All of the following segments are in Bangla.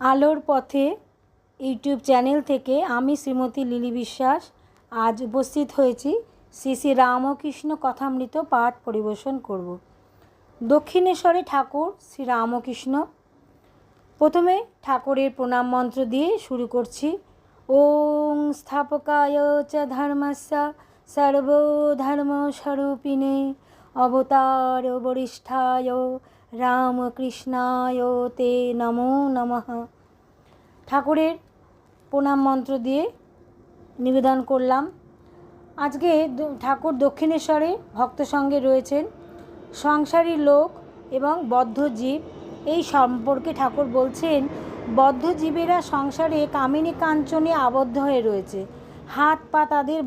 আলোর পথে ইউটিউব চ্যানেল থেকে আমি শ্রীমতী লিলি বিশ্বাস আজ উপস্থিত হয়েছি। শ্রী শ্রী রামকৃষ্ণ কথামৃত পাঠ পরিবেশন করব। দক্ষিণেশ্বরে ঠাকুর শ্রী রামকৃষ্ণ। প্রথমে ঠাকুরের প্রণাম মন্ত্র দিয়ে শুরু করছি। ওং স্থাপকায় চ ধর্মস্য সর্বধর্মস্বরূপিণে। অবতার বরিষ্ঠায় রামকৃষ্ণায় তে নমো নমঃ। ঠাকুরের প্রণাম মন্ত্র দিয়ে নিবেদন করলাম। আজকে ঠাকুর দক্ষিণেশ্বরে ভক্ত সঙ্গে রয়েছেন সংসারী লোক এবং বদ্ধ জীব। এই সম্পর্কে ঠাকুর বলছেন, বদ্ধ জীবেরা সংসারে কামিনী কাঞ্চনে আবদ্ধ হয়ে রয়েছে। হাত পা তাদের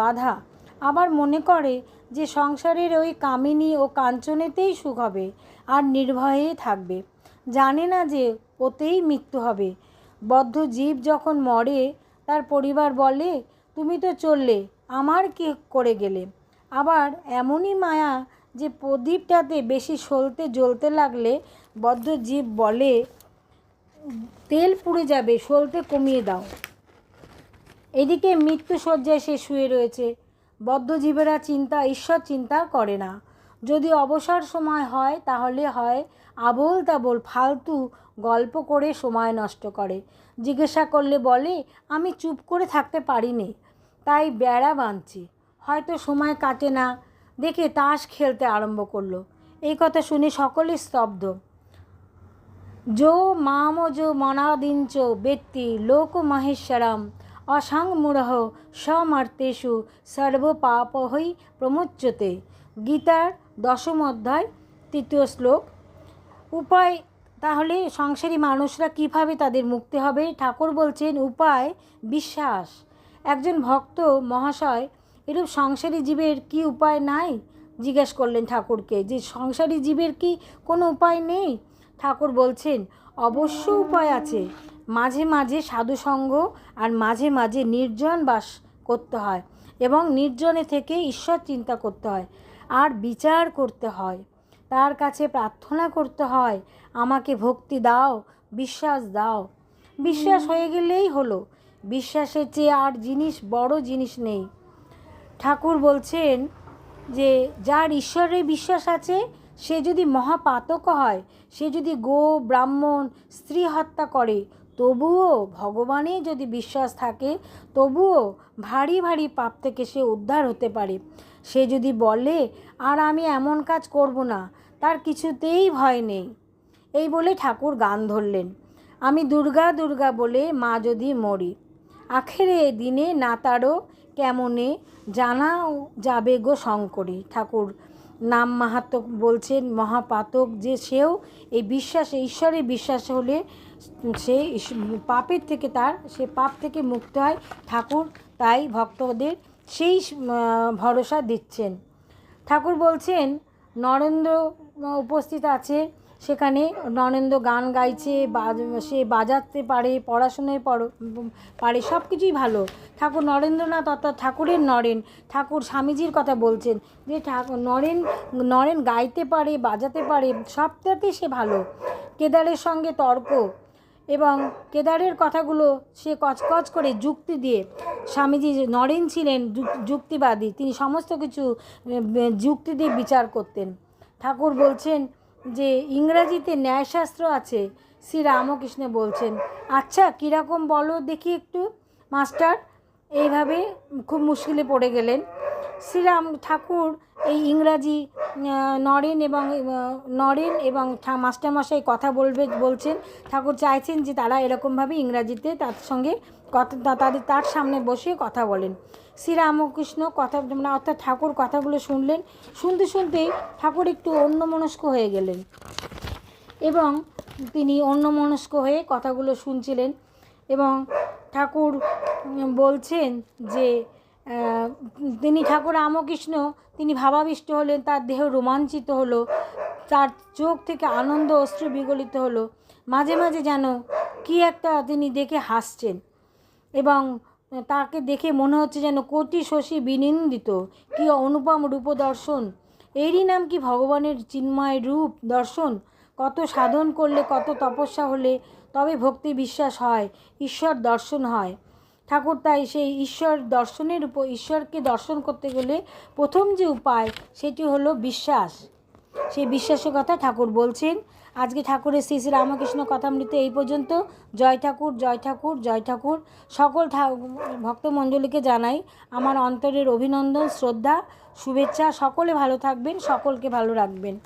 বাধা। আবার মনে করে যে সংসারের ওই কামিনী ও কাঞ্চনেতেই সুখ হবে আর নির্ভয়ে থাকবে। জানে না যে ওতেই মৃত্যু হবে। বদ্ধ জীব যখন মরে, তার পরিবার বলে, তুমি তো চললে, আমার কি করে গেলে? আবার এমনই মায়া যে প্রদীপটাতে বেশি সলতে জ্বলতে লাগলে, বদ্ধ জীব বলে, তেল পুড়ে যাবে, সলতে কমিয়ে দাও। এদিকে মৃত্যু শয্যায় সে শুয়ে রয়েছে। বদ্ধজীবেরা চিন্তা, ঈশ্বর চিন্তা করে না। যদি অবসর সময় হয়, তাহলে হয় আবোল তাবোল ফালতু গল্প করে সময় নষ্ট করে। জিজ্ঞাসা করলে বলে, আমি চুপ করে থাকতে পারিনি, তাই বেড়া বাঁধছি। হয়তো সময় কাটে না। দেখে তাস খেলতে আরম্ভ করল। এই কথা শুনে সকলে স্তব্ধ। যো মাম যো মনাদিঞ্চ ব্যক্তি, লোক মহেশ্বরম। অসাংমূঢ় সমর্তেষু সর্বপাপহৈ প্রমুচ্যতে। গীতার দশম অধ্যায়, তৃতীয় শ্লোক। উপায়, তাহলে সংসারী মানুষরা কীভাবে তাদের মুক্তি হবে? ঠাকুর বলছেন, উপায় বিশ্বাস। একজন ভক্ত, মহাশয়, এরূপ সংসারী জীবের কি উপায় নাই? জিজ্ঞেস করলেন ঠাকুরকে যে সংসারী জীবের কি কোনো উপায় নেই? ঠাকুর বলছেন, অবশ্য উপায় আছে। মাঝে মাঝে সাধুসঙ্গ আর মাঝে মাঝে নির্জন বাস করতে হয় এবং নির্জনে থেকে ঈশ্বর চিন্তা করতে হয়, আর বিচার করতে হয়। তার কাছে প্রার্থনা করতে হয়, আমাকে ভক্তি দাও, বিশ্বাস দাও। বিশ্বাস হয়ে গেলেই হলো। বিশ্বাসের চেয়ে আর জিনিস, বড় জিনিস নেই। ঠাকুর বলছেন যে, যার ঈশ্বরে বিশ্বাস আছে সে যদি মহাপাতক হয়, সে যদি গো ব্রাহ্মণ স্ত্রী হত্যা করে, তবুও ভগবানে যদি বিশ্বাস থাকে, তবুও ভারী ভারী পাপ থেকে সে উদ্ধার হতে পারে। সে যদি বলে, আর আমি এমন কাজ করব না, তার কিছুতেই ভয় নেই। এই বলে ঠাকুর গান ধরলেন। আমি দুর্গা দুর্গা বলে মা যদি মরি, আখেরে দিনে না তারও কেমনে জানা যাবে গো শঙ্করী? ঠাকুর নাম মাহাত্মক বলছেন মহাপাতক যে সেও এই বিশ্বাসে, ঈশ্বরের বিশ্বাস হলে সে পাপের থেকে তার, সে পাপ থেকে মুক্ত হয় ঠাকুর, তাই ভক্তদের সেই ভরসা দিচ্ছেন। ঠাকুর বলছেন, নরেন্দ্র উপস্থিত আছে সেখানে নরেন্দ্র গান গাইছে সে বাজাতে পারে, পড়াশোনায় পড়- পারে সব কিছুই ভালো। ঠাকুর নরেন্দ্রনাথ অর্থাৎ ঠাকুরের নরেন, ঠাকুর স্বামীজির কথা বলছেন যে ঠাকুর নরেন নরেন গাইতে পারে, বাজাতে পারে, সবটাতে সে ভালো। কেদারের সঙ্গে তর্ক এবং কেদারের কথাগুলো সে কচকচ করে যুক্তি দিয়ে স্বামীজি নরেন ছিলেন যুক- যুক্তিবাদী। তিনি সমস্ত কিছু যুক্তি দিয়ে বিচার করতেন। ঠাকুর বলছেন যে ইংরাজিতে ন্যায়শাস্ত্র আছে, শ্রী রামকৃষ্ণ বলছেন। আচ্ছা কীরকম বলো দেখি একটু, মাস্টার। এইভাবে খুব মুশকিলে পড়ে গেলেন। শ্রীরাম ঠাকুর এই ইংরাজি নরেন এবং নরেন এবং মাস্টারমশাই কথা বলবে, বলছেন। ঠাকুর চাইছেন যে তারা এরকমভাবে ইংরাজিতে তার সঙ্গে কথা তাদের, তার সামনে বসে কথা বলেন। শ্রীরামকৃষ্ণ কথা মানে অর্থাৎ ঠাকুর কথাগুলো শুনলেন। শুনতে শুনতেই ঠাকুর একটু অন্যমনস্ক হয়ে গেলেন এবং তিনি অন্যমনস্ক হয়ে কথাগুলো শুনছিলেন এবং ঠাকুর বলছেন যে তিনি ঠাকুর রামকৃষ্ণ, তিনি ভাবাবিষ্ট হলেন, তার দেহ রোমাঞ্চিত হলো, তার চোখ থেকে আনন্দ অশ্রু বিগলিত হলো। মাঝে মাঝে যেন কি একটা তিনি দেখে হাসছেন এবং তাকে দেখে মনে হচ্ছে যেন কোটি শশী বিনিন্দিত। কি অনুপম রূপ দর্শন। এরই নাম কি ভগবানের চিন্ময় রূপ দর্শন? কত সাধন করলে, কত তপস্যা হলে তবে ভক্তি বিশ্বাস হয়, ঈশ্বর দর্শন হয়। ঠাকুর, তাই সেই ঈশ্বর দর্শনের উপর ঈশ্বরকে দর্শন করতে গেলে প্রথম যে উপায় সেটি হলো বিশ্বাস। সেই বিশ্বাসের কথা ঠাকুর বলছেন। আজকে ঠাকুরের শ্রী শ্রী রামকৃষ্ণ কথামৃত এই পর্যন্ত। জয় ঠাকুর জয় ঠাকুর জয় ঠাকুর। সকল ভক্তমণ্ডলীকে জানাই আমার অন্তরের অভিনন্দন, শ্রদ্ধা, শুভেচ্ছা। সকলে ভালো থাকবেন, সকলকে ভালো রাখবেন।